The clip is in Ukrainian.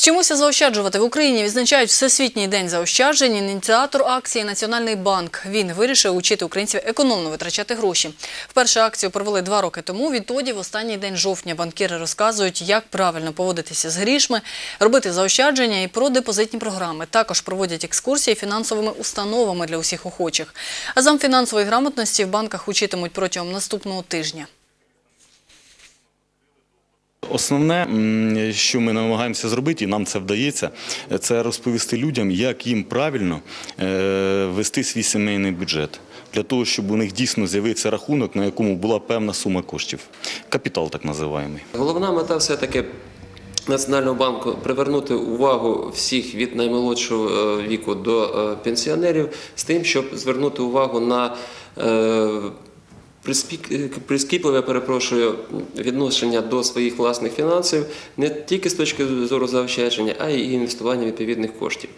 Вчимося заощаджувати в Україні. Відзначають Всесвітній день заощаджень. Ініціатор акції Національний банк. Він вирішив учити українців економно витрачати гроші. Вперше акцію провели два роки тому. Відтоді, в останній день жовтня, банкіри розказують, як правильно поводитися з грішми, робити заощадження і про депозитні програми. Також проводять екскурсії фінансовими установами для усіх охочих. А зам фінансової грамотності в банках учитимуть протягом наступного тижня. Основне, що ми намагаємося зробити, і нам це вдається, це розповісти людям, як їм правильно е, вести свій сімейний бюджет. Для того, щоб у них дійсно з'явився рахунок, на якому була певна сума коштів. Капітал так називаємо. Головна мета все-таки Національного банку привернути увагу всіх від наймолодшого е, віку до е, пенсіонерів з тим, щоб звернути увагу на прискіпливе, перепрошую, відношення до своїх власних фінансів не тільки з точки зору заощадження, а й інвестування відповідних коштів.